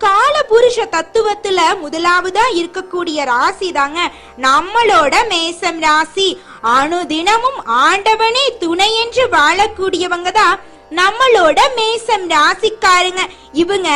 கால புருஷ தத்துவத்துல முதலாவதா இருக்கக்கூடிய ராசி தாங்க நம்மளோட மேசம் ராசி. அணுதினமும் ஆண்டவனே துணை என்று வாழக்கூடியவங்க தான் நம்மளோட மேசம் ராசிக்காரங்க. இவங்க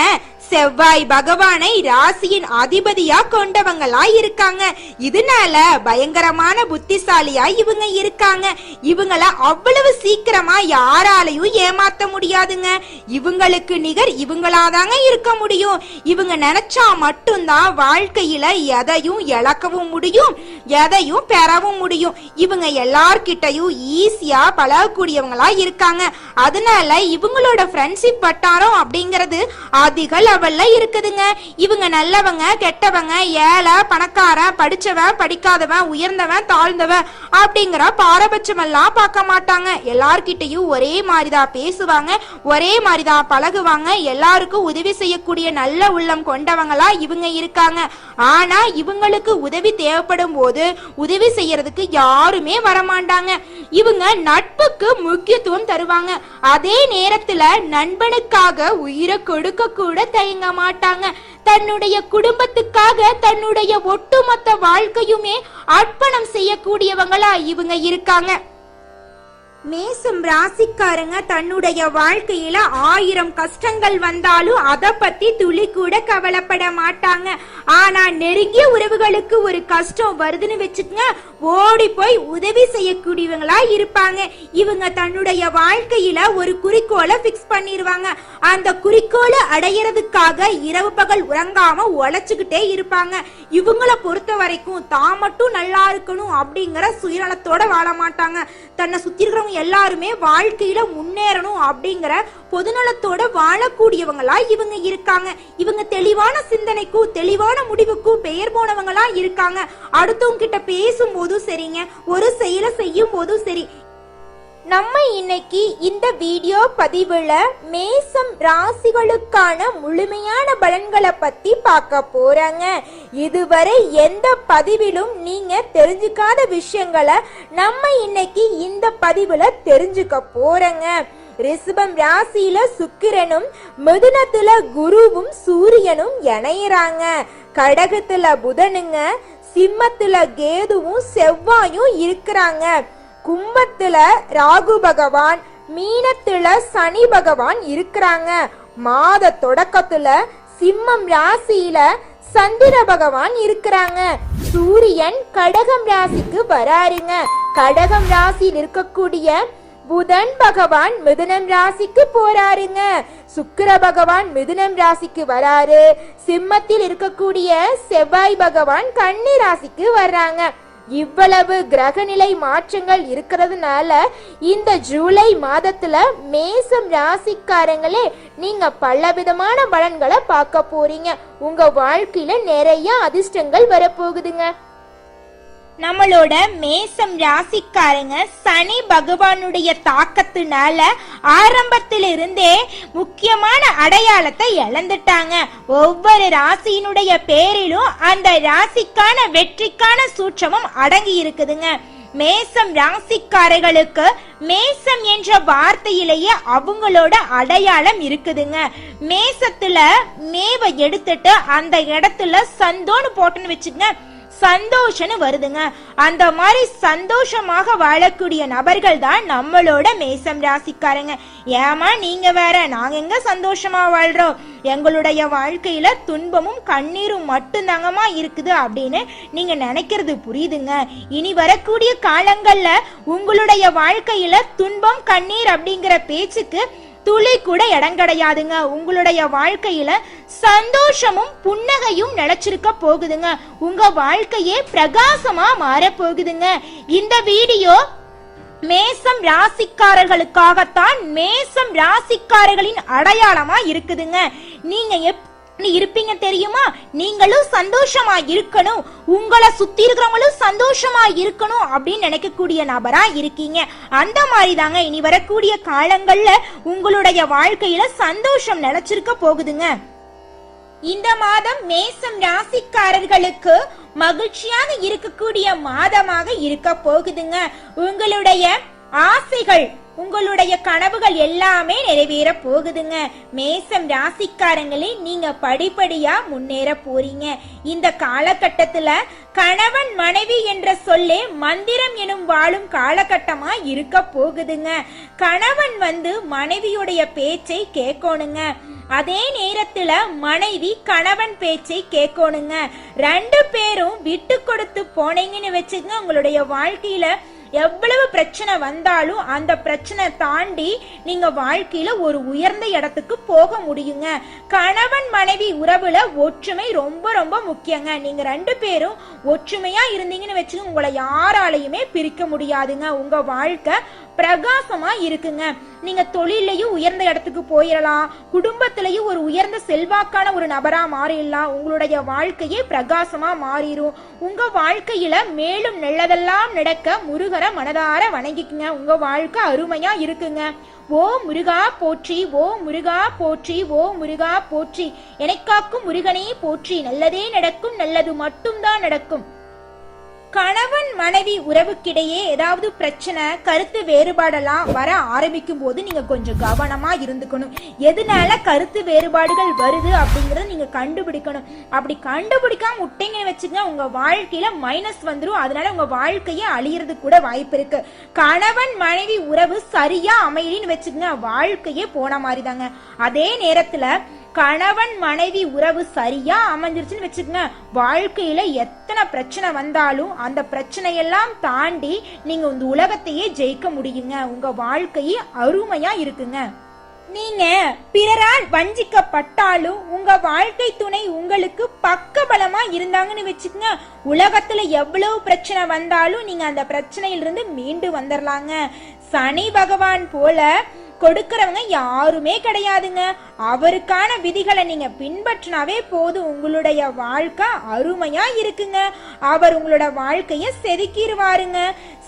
செவ்வாய் பகவானை ராசியின் அதிபதியா கொண்டவங்களா இருக்காங்க. இதனால பயங்கரமான புத்திசாலியா இவங்க இருக்காங்க. இவங்கள அவ்வளவு சீக்கிரமா யாராலையும் ஏமாத்த முடியாதுங்க. இவங்களுக்கு நிகர் இவங்களாதாங்க இருக்க முடியும். இவங்க நினைச்சா மட்டும்தான் வாழ்க்கையில எதையும் இழக்கவும் முடியும் எதையும் பெறவும் முடியும். இவங்க எல்லார்கிட்டையும் ஈஸியா பழகக்கூடியவங்களா இருக்காங்க. அதனால இவங்களோட ஃப்ரெண்ட்ஷிப் வட்டாரம் அப்படிங்கிறது அதிக லெவல்ல இருக்குதுங்க. இவங்க நல்லவங்க கெட்டவங்க ஏழை பணக்காரன் படிச்சவன் படிக்காதவன் உயர்ந்தவன் தாழ்ந்தவன் அப்படிங்கிற பாரபட்சமெல்லாம் பார்க்க மாட்டாங்க. எல்லார்கிட்டையும் ஒரே மாதிரிதான் பேசுவாங்க ஒரே மாதிரிதான் பழகுவாங்க. எல்லாருக்கும் உதவி செய்யக்கூடிய நல்ல உள்ளம் கொண்டவங்களா இவங்க இருக்காங்க. ஆனா இவங்களுக்கு உதவி தேவைப்படும் போது உதவி செய்யறதுக்கு யாருமே வரமாட்டாங்க. இவங்க நட்புக்கு முக்கியத்துவம் தருவாங்க. அதே நேரத்துல நண்பனுக்காக உயிரை கொடுக்க கூட தயங்க மாட்டாங்க. தன்னுடைய குடும்பத்துக்காக தன்னுடைய ஒட்டுமொத்த வாழ்க்கையுமே அர்ப்பணம் செய்யக்கூடியவங்களா இவங்க இருக்காங்க. மேசம் ராசிக்காரங்க தன்னுடைய வாழ்க்கையில ஆயிரம் கஷ்டங்கள் வந்தாலும் அத பத்தி துளி கூட கவலைப்பட மாட்டாங்க. ஆனா நெருங்கிய உறவுகளுக்கு ஒரு கஷ்டம் வருதுன்னு வச்சுக்கங்க ஓடி போய் உதவி செய்யக்கூடியவங்களா இருப்பாங்க. இவங்க தன்னுடைய வாழ்க்கையில ஒரு குறிக்கோளை பிக்ஸ் பண்ணிருவாங்க. அந்த குறிக்கோளை அடையிறதுக்காக இரவு பகல் உறங்காம உழைச்சுக்கிட்டே இருப்பாங்க. இவங்களை பொறுத்த வரைக்கும் தான் மட்டும் நல்லா இருக்கணும் அப்படிங்கிற சுயநலத்தோட வாழ மாட்டாங்க. தன்னை சுத்தி இருக்கிறவங்க எல்லாருமே வாழ்க்கையில முன்னேறணும் அப்படிங்கிற பொதுநலத்தோட வாழக்கூடியவங்களா இவங்க இருக்காங்க. இவங்க தெளிவான சிந்தனைக்கும் தெளிவான முடிவுக்கும் பெயர் போனவங்களா இருக்காங்க. அடுத்தவங்க கிட்ட பேசும்போதும் சரிங்க ஒரு செயலை செய்யும் போதும் சரி. நம்ம இன்னைக்கு இந்த வீடியோ பதிவுல மேசம் ராசிகளுக்கான முழுமையான பலன்களை பத்தி பார்க்க போறாங்க. இதுவரை எந்த பதிவிலும் நீங்க தெரிஞ்சுக்காத விஷயங்களை நம்ம இன்னைக்கு இந்த பதிவுல தெரிஞ்சுக்க போறங்க. ரிஷபம் ராசியில சுக்கிரனும் மிதுனத்துல குருவும் சூரியனும் இணையறாங்க. கடகத்துல புதனுங்க சிம்மத்துல கேதுவும் செவ்வாயும் இருக்கிறாங்க. கும்பத்துல ராகு பகவான் மீனத்துல சனி பகவான் இருக்கிறாங்க. மாத தொடக்கத்துல சிம்மம் ராசியில சந்திர பகவான் இருக்கிறாங்க. சூரியன் கடகம் ராசிக்கு வராருங்க. கடகம் ராசியில் இருக்கக்கூடிய புதன் பகவான் மிதுனம் ராசிக்கு போறாருங்க. சுக்கிர பகவான் மிதுனம் ராசிக்கு வராரு. சிம்மத்தில் இருக்கக்கூடிய செவ்வாய் பகவான் கன்னி ராசிக்கு வர்றாங்க. இவ்வளவு கிரகநிலை மாற்றங்கள் இருக்கிறதுனால இந்த ஜூலை மாதத்துல மேசம் ராசிக்காரங்களே நீங்க பலவிதமான பலன்களை பார்க்க போறீங்க. உங்க வாழ்க்கையில நிறைய அதிர்ஷ்டங்கள் வரப்போகுதுங்க. நம்மளோட மேசம் ராசிக்காரங்க சனி பகவானுடைய தாக்கத்தினால ஆரம்பத்திலிருந்தே முக்கியமான அடையாளத்தை இழந்துட்டாங்க. ஒவ்வொரு ராசியினுடைய பேரிலும் அந்த ராசிக்கான வெற்றிக்கான சூற்றமும் அடங்கி இருக்குதுங்க. மேசம் ராசிக்காரர்களுக்கு மேசம் என்ற வார்த்தையிலேயே அவங்களோட அடையாளம் இருக்குதுங்க. மேசத்துல மேவை எடுத்துட்டு அந்த இடத்துல சந்தோன்னு போட்டுன்னு வச்சுங்க சந்தோஷம்னு வருதுங்க. அந்த மாதிரி சந்தோஷமாக வாழக்கூடிய நபர்கள் தான் நம்மளோட மேசம் ராசிக்காரங்க. ஏமா நீங்க வேற நாங்க எங்க சந்தோஷமா வாழ்றோம்? எங்களுடைய வாழ்க்கையில துன்பமும் கண்ணீரும் மட்டும்தாங்கம்மா இருக்குது அப்படின்னு நீங்க நினைக்கிறது புரியுதுங்க. இனி வரக்கூடிய காலங்கள்ல உங்களுடைய வாழ்க்கையில துன்பம் கண்ணீர் அப்படிங்கிற பேச்சுக்கு துளி கூட இடம் கிடையாதுங்க. உங்களுடைய வாழ்க்கையில சந்தோஷமும் புன்னகையும் நிலைச்சிருக்க போகுதுங்க. உங்க வாழ்க்கையே பிரகாசமா மாற போகுதுங்க. இந்த வீடியோ மேசம் ராசிக்காரர்களுக்காகத்தான் மேசம் ராசிக்காரர்களின் அடையாளமா இருக்குதுங்க. நீங்க எப்படி இருப்பீங்க தெரியுமா? நீங்களும் சந்தோஷமா இருக்கணும். உங்களை சுத்தி இருக்கிறவங்களும் சந்தோஷமா இருக்கணும் அப்படின்னு நினைக்கக்கூடிய நபரா இருக்கீங்க. அந்த மாதிரி தாங்க இனி வரக்கூடிய காலங்கள்ல உங்களுடைய வாழ்க்கையில சந்தோஷம் நினைச்சிருக்க போகுதுங்க. இந்த மாதம் மேசம் ராசிக்காரர்களுக்கு மகிழ்ச்சியாக இருக்கக்கூடிய மாதமாக இருக்க போகுதுங்க. உங்களுடைய ஆசைகள் உங்களுடைய கனவுகள் எல்லாமே நிறைவேற போகுதுங்க. மேசம் ராசிக்காரங்களே நீங்க படிப்படியா முன்னேற போறீங்க. இந்த காலகட்டத்துல கணவன் மனைவி என்ற சொல்லே மந்திரம் எனும் வாழும் காலகட்டமா இருக்க போகுதுங்க. கணவன் வந்து மனைவியுடைய பேச்சை கேட்கணுங்க. அதே நேரத்துல மனைவி கணவன் பேச்சை கேட்கணுங்க. ரெண்டு பேரும் விட்டு கொடுத்து போனீங்கன்னு வச்சுங்க உங்களுடைய வாழ்க்கையில எவ்வளவு பிரச்சனை வந்தாலும் அந்த பிரச்சனை தாண்டி நீங்க வாழ்க்கையில ஒரு உயர்ந்த இடத்துக்கு போக முடியுங்க. கணவன் மனைவி உறவுல ஒற்றுமை ரொம்ப ரொம்ப முக்கியங்க. நீங்க ரெண்டு பேரும் ஒற்றுமையா இருந்தீங்கன்னு வச்சுங்க உங்களை யாராலையுமே பிரிக்க முடியாதுங்க. உங்க வாழ்க்கை பிரகாசமா இருக்குங்க. நீங்க தொழிலையும் உயர்ந்த இடத்துக்கு போயிடலாம் குடும்பத்திலையும் ஒரு உயர்ந்த செல்வாக்கான ஒரு நபரா மாறிடலாம். உங்களுடைய வாழ்க்கையே பிரகாசமா மாறிடும் உங்க வாழ்க்கையில மேலும் நல்லதெல்லாம் நடக்க முருகரை மனதார வணங்கிக்குங்க. உங்க வாழ்க்கை அருமையா இருக்குங்க. ஓ முருகா போற்றி ஓ முருகா போற்றி ஓ முருகா போற்றி. எனக்காக்கும் முருகனே போற்றி. நல்லதே நடக்கும் நல்லது மட்டும்தான் நடக்கும். கணவன் மனைவி உறவுக்கிடையே ஏதாவது பிரச்சனை கருத்து வேறுபாடெல்லாம் வர ஆரம்பிக்கும் போது நீங்க கொஞ்சம் கவனமா இருந்துக்கணும். எதனால கருத்து வேறுபாடுகள் வருது அப்படிங்கறத நீங்க கண்டுபிடிக்கணும். அப்படி கண்டுபிடிக்காம விட்டீங்கன்னு வச்சுக்கங்க உங்க வாழ்க்கையில மைனஸ் வந்துடும் அதனால உங்க வாழ்க்கையே அழியறது கூட வாய்ப்பு இருக்கு. கணவன் மனைவி உறவு சரியா அமையலின்னு வச்சுங்க வாழ்க்கையே போன மாதிரி தாங்க அதே நேரத்துல கணவன் மனைவி உறவு சரியா அமைஞ்சிருச்சுன்னு வச்சுக்கோங்க. வாழ்க்கையில எத்தனை பிரச்சனை வந்தாலும் அந்த பிரச்சனையெல்லாம் தாண்டி நீங்க இந்த உலகத்தையே ஜெயிக்க முடியுங்க. உங்க வாழ்க்கையே அருமையா இருக்குங்க. நீங்க பிறரால் வஞ்சிக்கப்பட்டாலும் உங்க வாழ்க்கை துணை உங்களுக்கு பக்கபலமா இருந்தாங்கன்னு வச்சுக்கோங்க. உலகத்துல எவ்வளவு பிரச்சனை வந்தாலும் நீங்க அந்த பிரச்சனையிலிருந்து மீண்டு வந்துடலாங்க சனி பகவான் போல கொடுக்கறவங்க யாருமே கிடையாதுங்க. அவருக்கான விதிகளை நீங்க பின்பற்றினாவே போதும். உங்களுடைய வாழ்க்கை அருமையா இருக்குங்க. அவர் உங்களோட வாழ்க்கைய செதுக்கிடுவாருங்க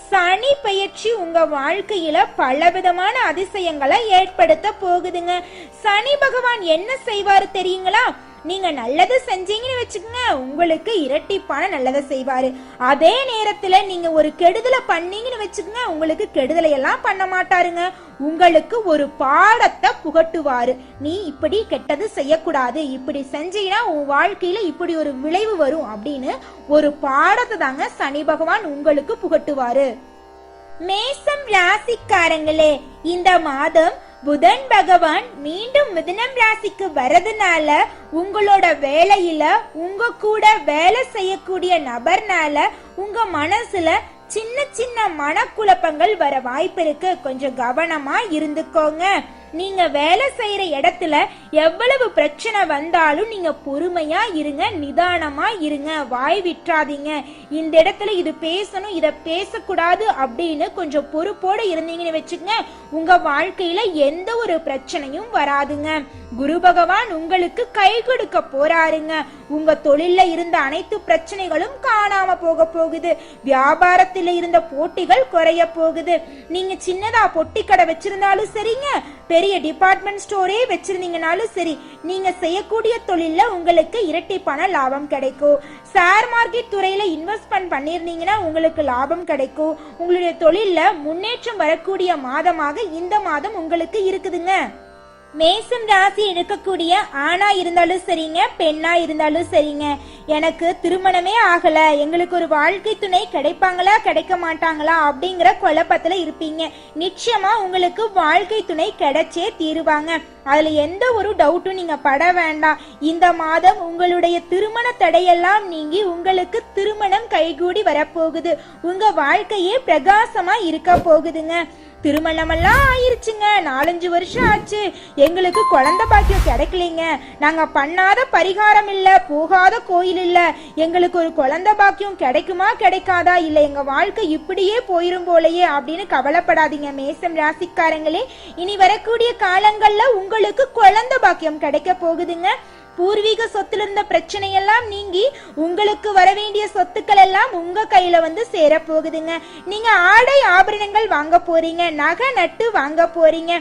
சனி பயிற்சி உங்க வாழ்க்கையில பலவிதமான அதிசயங்களை ஏற்படுத்த போகுதுங்க. சனி பகவான் என்ன செய்வாரு தெரியுங்களா? நீங்க நல்லது செஞ்சீங்கன்னு வச்சுக்கோங்க உங்களுக்கு இரட்டிப்பான நல்லதை செய்வாரு. அதே நேரத்துல நீங்க ஒரு கெடுதலை பண்ணீங்கன்னு வச்சுக்கோங்க உங்களுக்கு கெடுதலை எல்லாம் பண்ண மாட்டாருங்க. உங்களுக்கு ஒரு பாடத்தை புகட்டுவாரு. நீ இப்படி கெட்டது செய்யக்கூடாது இப்படி செஞ்சீங்கன்னா உன் வாழ்க்கையில இப்படி ஒரு விளைவு வரும் அப்படின்னு ஒரு பாடத்தை தாங்க சனி பகவான் உங்களுக்கு புகட்டுவாரு. மேசம் ராசிக்காரங்களே இந்த மாதம் புதன் பகவான் மீண்டும் மிதுனம் ராசிக்கு வரதுனால உங்களோட வேலையில உங்க கூட வேலை செய்யக்கூடிய நபர்னால உங்க மனசுல சின்ன சின்ன மனக்குழப்பங்கள் வர வாய்ப்பு இருக்கு. கொஞ்சம் கவனமா இருந்துக்கோங்க. நீங்க வேலை செய்யற இடத்துல எவ்வளவு பிரச்சனை வந்தாலும் நீங்க பொறுமையா இருங்க நிதானமா இருங்க வாய் விட்டுறாதீங்க இந்த இடத்துல இது பேசணும் இத பேசக்கூடாது அப்படின்னு கொஞ்சம் பொறுப்போட இருந்தீங்கன்னு வச்சுக்கங்க உங்க வாழ்க்கையில எந்த ஒரு பிரச்சனையும் வராதுங்க. குரு பகவான் உங்களுக்கு கை கொடுக்க போறாருங்க. உங்க தொழில்ல இருந்த அனைத்து பிரச்சனைகளும் காணாம போக போகுது. வியாபாரத்தில் இருந்த போட்டிகள் குறைய போகுது. நீங்க சின்னதா பொட்டி கடை வச்சிருந்தாலும் சரிங்க பெரிய டிபார்ட்மெண்ட் ஸ்டோரே வச்சிருந்தீங்கனாலும் சரி நீங்க செய்யக்கூடிய தொழில்ல உங்களுக்கு இரட்டிப்பான லாபம் கிடைக்கும். ஷேர் மார்க்கெட் துறையில இன்வெஸ்ட்மெண்ட் பண்ணிருந்தீங்கன்னா உங்களுக்கு லாபம் கிடைக்கும். உங்களுடைய தொழில்ல முன்னேற்றம் வரக்கூடிய மாதமாக இந்த மாதம் உங்களுக்கு இருக்குதுங்க. மேசம் ராசி எடுக்கக்கூடிய ஆணா இருந்தாலும் சரிங்க பெண்ணா இருந்தாலும் சரிங்க. எனக்கு திருமணமே ஆகல. எங்களுக்கு ஒரு வாழ்க்கை துணை கிடைப்பாங்களா கிடைக்க மாட்டாங்களா அப்படிங்கிற குழப்பத்துல இருப்பீங்க. நிச்சயமா உங்களுக்கு வாழ்க்கை துணை கிடைச்சே தீருவாங்க. அதுல எந்த ஒரு டவுட்டும் நீங்க பட வேண்டாம். இந்த மாதம் உங்களுடைய திருமண தடையெல்லாம் நீங்கி உங்களுக்கு திருமணம் கைகூடி வரப்போகுது. உங்க வாழ்க்கையே பிரகாசமா இருக்க போகுதுங்க. திருமணமெல்லாம் ஆயிருச்சுங்க. நாலஞ்சு வருஷம் ஆச்சு. எங்களுக்கு குழந்தை பாக்கியம் கிடைக்கலைங்க. நாங்க பண்ணாத பரிகாரம் இல்ல போகாத கோயில் இல்ல. எங்களுக்கு ஒரு குழந்தை பாக்கியம் கிடைக்குமா கிடைக்காதா? இல்ல எங்க வாழ்க்கை இப்படியே போயிரும் போலயே அப்படின்னு கவலைப்படாதீங்க மேசம் ராசிக்காரங்களே. இனி வரக்கூடிய காலங்கள்ல உங்களுக்கு குழந்தை பாக்கியம் கிடைக்க போகுதுங்க. பூர்வீக சொத்துல இருந்த பிரச்சனை எல்லாம் நீங்கி உங்களுக்கு வர வேண்டிய சொத்துக்கள் எல்லாம் உங்க கையில வந்து சேர போகுதுங்க. நீங்க ஆடை ஆபரணங்கள் வாங்க போறீங்க நகை நட்டு வாங்க போறீங்க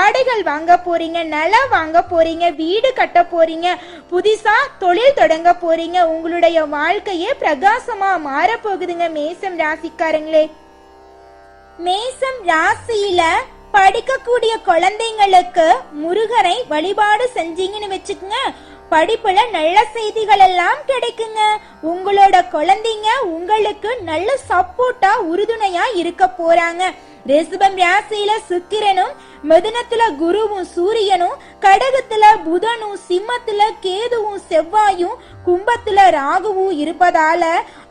ஆடைகள் வாங்க போறீங்க நிலம் வாங்க போறீங்க வீடு கட்ட போறீங்க புதுசா தொழில் தொடங்க போறீங்க உங்களுடைய வாழ்க்கையே பிரகாசமா மாற போகுதுங்க மேசம் ராசிக்காரங்களே. மேசம் ராசியில படிக்கக்கூடிய குழந்தைங்களுக்கு முருகரை வழிபாடு செஞ்சீங்கன்னு வச்சுக்கோங்க. படிப்புல நல்ல செய்திகள் எல்லாம் கிடைக்குங்க. உங்களோட குழந்தைங்க உங்களுக்கு நல்ல சப்போர்ட்டா உறுதுணையா இருக்க போறாங்க. ரிஷபம் ராசியில சுக்கிரனும் மிதனத்துல குருவும் சூரியனும் கடகத்துல புதனும் சிம்மத்துல கேதுவும் செவ்வாயும் கும்பத்துல ராகுவும் இருப்பதால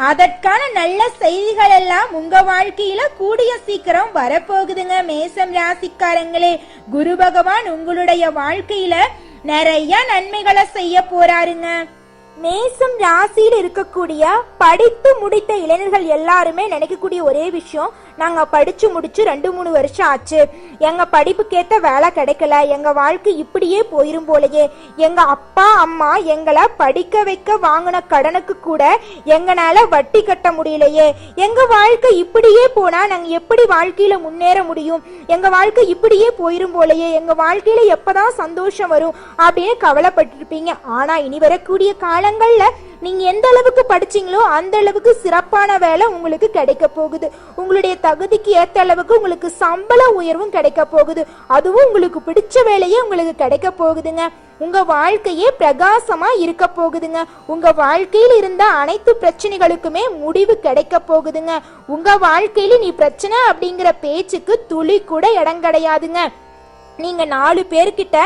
அதற்கான நல்ல செய்திகள் எல்லாம் உங்க வாழ்க்கையில கூடிய சீக்கிரம் வரப்போகுதுங்க. மேசம் ராசிக்காரங்களே குரு பகவான் உங்களுடைய வாழ்க்கையில நிறைய நன்மைகளை செய்ய போறாருங்க. மேசம் ராசியில் இருக்கக்கூடிய படித்து முடித்த இளைஞர்கள் எல்லாருமே நினைக்கக்கூடிய ஒரே விஷயம் நாங்கள் படித்து முடிச்சு ரெண்டு மூணு வருஷம் ஆச்சு. எங்கள் படிப்புக்கேற்ற வேலை கிடைக்கல. எங்கள் வாழ்க்கை இப்படியே போயிரும் போலயே. எங்கள் அப்பா அம்மா எங்களை படிக்க வைக்க வாங்கின கடனுக்கு கூட எங்களால் வட்டி கட்ட முடியலையே. எங்கள் வாழ்க்கை இப்படியே போனால் நாங்கள் எப்படி வாழ்க்கையில் முன்னேற முடியும்? எங்கள் வாழ்க்கை இப்படியே போயிரும் போலயே. வாழ்க்கையில் எப்போ தான் சந்தோஷம் வரும் அப்படின்னு கவலைப்பட்டிருப்பீங்க. ஆனால் இனி வரக்கூடிய காலங்களில் நீங்கள் எந்த அளவுக்கு படிச்சீங்களோ அந்த அளவுக்கு சிறப்பான வேலை உங்களுக்கு கிடைக்க போகுது. உங்களுடைய தகுதிக்கு ஏற்ற அளவுக்கு உங்களுக்கு சம்பள உயர்வும் கிடைக்க போகுது. அதுவும் உங்களுக்கு பிடிச்ச வேலையே உங்களுக்கு கிடைக்க போகுதுங்க. உங்க வாழ்க்கையே பிரகாசமா இருக்க போகுதுங்க. உங்க வாழ்க்கையில் இருந்த அனைத்து பிரச்சனைகளுக்குமே முடிவு கிடைக்க போகுதுங்க. உங்க வாழ்க்கையில நீ பிரச்சனை அப்படிங்கிற பேச்சுக்கு துளி கூட இடம் கிடையாதுங்க. நீங்க நாலு பேர்கிட்ட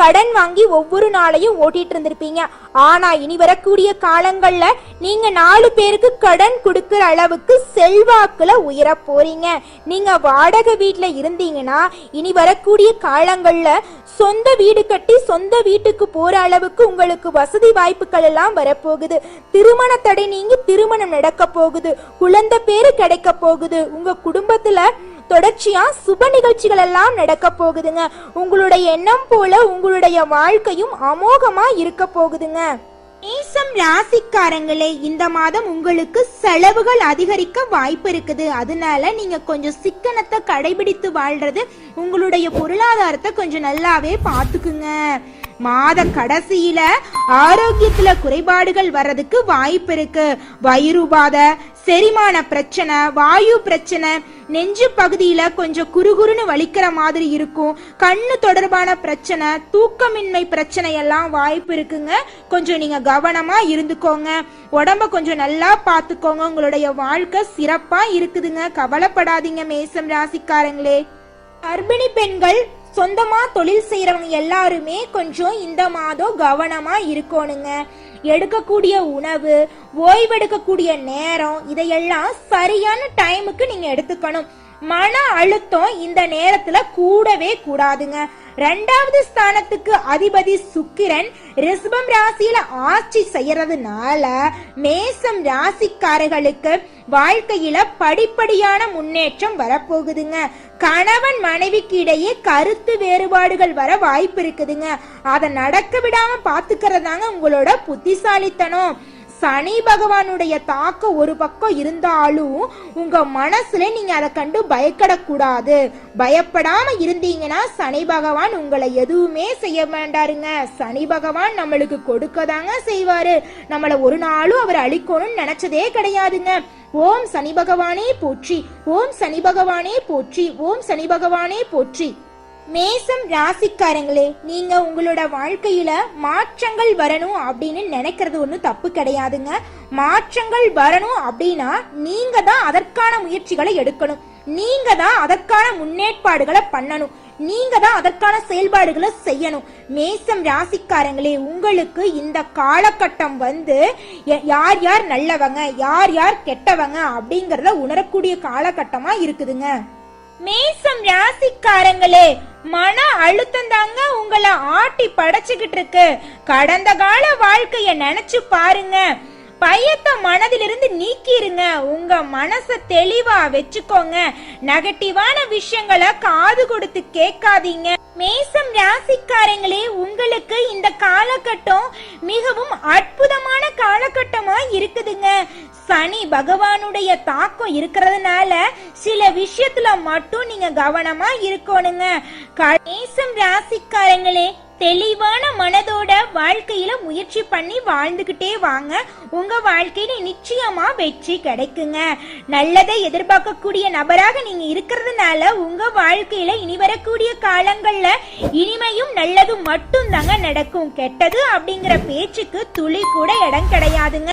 கடன் வாங்கி ஒவ்வொரு நாளையும் ஓட்டிட்டு இருந்திருப்பீங்க ஆனா இனி வரக்கூடிய காலங்கள்ல நீங்க நாலு பேருக்கு கடன் கொடுக்கிற அளவுக்கு செல்வாக்குல உயர போறீங்க நீங்க வாடகை வீட்ல இருந்தீங்கன்னா இனி வரக்கூடிய காலங்கள்ல சொந்த வீடு கட்டி சொந்த வீட்டுக்கு போற அளவுக்கு உங்களுக்கு வசதி வாய்ப்புகள் எல்லாம் வரப்போகுது. திருமண தடை நீங்கி திருமணம் நடக்க போகுது. குழந்தை பேரு கிடைக்க போகுது. உங்க குடும்பத்துல தொடர்ச்சியா சுப நிகழ்ச்சிகள் எல்லாம் நடக்க போகுதுங்க. உங்களுடைய எண்ணம் போல உங்களுடைய வாழ்க்கையும் அமோகமா இருக்க போகுதுங்க. மேசம் ராசிக்காரங்களே இந்த மாதம் உங்களுக்கு செலவுகள் அதிகரிக்க வாய்ப்பு இருக்குது. அதனால நீங்க கொஞ்சம் சிக்கனத்தை கடைபிடித்து வாழ்றது உங்களுடைய பொருளாதாரத்தை கொஞ்சம் நல்லாவே பார்த்துக்குங்க. மாத கடைசியில ஆரோக்கியத்துல குறைபாடுகள் வர்றதுக்கு வாய்ப்பு இருக்கு. வயிறுபாத செரிமான பிரச்சனை வாயு பிரச்சனை நெஞ்சு பகுதியில கொஞ்சம் குறுகுறுன்னு வலிக்கிற மாதிரி இருக்கும். கண்ணு தொடர்பான பிரச்சனை தூக்கமின்மை பிரச்சனை எல்லாம் வாய்ப்பு இருக்குங்க. கொஞ்சம் நீங்க கவனமா இருந்துக்கோங்க. உடம்ப கொஞ்சம் நல்லா பாத்துக்கோங்க. உங்களுடைய வாழ்க்கை சிறப்பா இருக்குதுங்க. கவலைப்படாதீங்க மேசம் ராசிக்காரங்களே. கர்ப்பிணி பெண்கள் சொந்தமா தொழில் செய்யறவங்க எல்லாருமே கொஞ்சம் இந்த மாதம் கவனமா இருக்கணுங்க. எடுக்கக்கூடிய உணவு ஓய்வெடுக்கக்கூடிய நேரம் இதையெல்லாம் சரியான டைமுக்கு நீங்க எடுத்துக்கணும். மன அழுத்தம் இந்த நேரத்துல கூடவே கூடாதுங்க. ரெண்டாவது ஸ்தானத்துக்கு அதிபதி சுக்கிரன் ரிஷபம் ராசியில ஆட்சி செய்யறதுனால மேசம் ராசிக்காரர்களுக்கு வாழ்க்கையில படிப்படியான முன்னேற்றம் வரப்போகுதுங்க. கணவன் மனைவிக்கு இடையே கருத்து வேறுபாடுகள் வர வாய்ப்பு இருக்குதுங்க. அதை நடக்க விடாம பாத்துக்கிறதாங்க உங்களோட புத்திசாலித்தனம். சனி பகவானுடைய தாக்கம் ஒரு பக்கம் இருந்தாலும் உங்க மனசுல நீங்க அதை கண்டு பயக்கடக்கூடாது. பயப்படாம இருந்தீங்கன்னா சனி பகவான் உங்களை எதுவுமே செய்ய வேண்டாருங்க சனி பகவான் நம்மளுக்கு கொடுக்க தாங்க செய்வாரு. நம்மளை ஒரு நாளும் அவர் அழிக்கணும்னு நினைச்சதே கிடையாதுங்க. ஓம் சனி பகவானே போற்றி. ஓம் சனி பகவானே போற்றி. ஓம் சனி பகவானே போற்றி. மேசம் ராசிக்காரங்களே நீங்க உங்களோட வாழ்க்கையில மாற்றங்கள் வரணும் அப்படின்னு நினைக்கிறது ஒன்றும் தப்பு கிடையாதுங்க. மாற்றங்கள் வரணும் அப்படின்னா நீங்க தான் அதற்கான முயற்சிகளை எடுக்கணும். நீங்க தான் அதற்கான முன்னேற்பாடுகளை பண்ணணும். நீங்க தான் அதற்கான செயல்பாடுகளை செய்யணும். மேசம் ராசிக்காரங்களே உங்களுக்கு இந்த காலகட்டம் வந்து யார் யார் நல்லவங்க யார் யார் கெட்டவங்க அப்படிங்கறத உணரக்கூடிய காலகட்டமா இருக்குதுங்க. மேசம் ராசிக்காரங்களே மன அழுத்தம் தாங்க உங்களை ஆட்டி படைச்சுக்கிட்டு இருக்கு. கடந்த கால வாழ்க்கைய நினைச்சு பாருங்க. பயத்தை மனதிலிருந்து நீக்கிருங்க. உங்க மனசை தெளிவா வச்சுக்கோங்க. நெகட்டிவான விஷயங்களை காது கொடுத்து கேட்காதீங்க. மேசம் ராசிக்காரங்களே உங்களுக்கு இந்த காலகட்டம் மிகவும் அற்புதமான காலகட்டமா இருக்குதுங்க. சனி பகவானுடைய தாக்கம் இருக்கிறதுனால சில விஷயத்துல மட்டும் நீங்க கவனமா இருக்கணுங்க. மேசம் ராசிக்காரங்களே தெளிவான மனதோட வாழ்க்கையில முயற்சி பண்ணி வாழ்ந்துகிட்டே வாங்க. உங்க வாழ்க்கையில நிச்சயமா வெற்றி கிடைக்குங்க. நல்லதை எதிர்பார்க்கக்கூடிய நபராக நீங்க இருக்கிறதுனால உங்க வாழ்க்கையில இனி வரக்கூடிய காலங்கள்ல இனிமையும் நல்லதும் மட்டும் தாங்க நடக்கும். கெட்டது அப்படிங்கிற பேச்சுக்கு துளி கூட இடம் கிடையாதுங்க.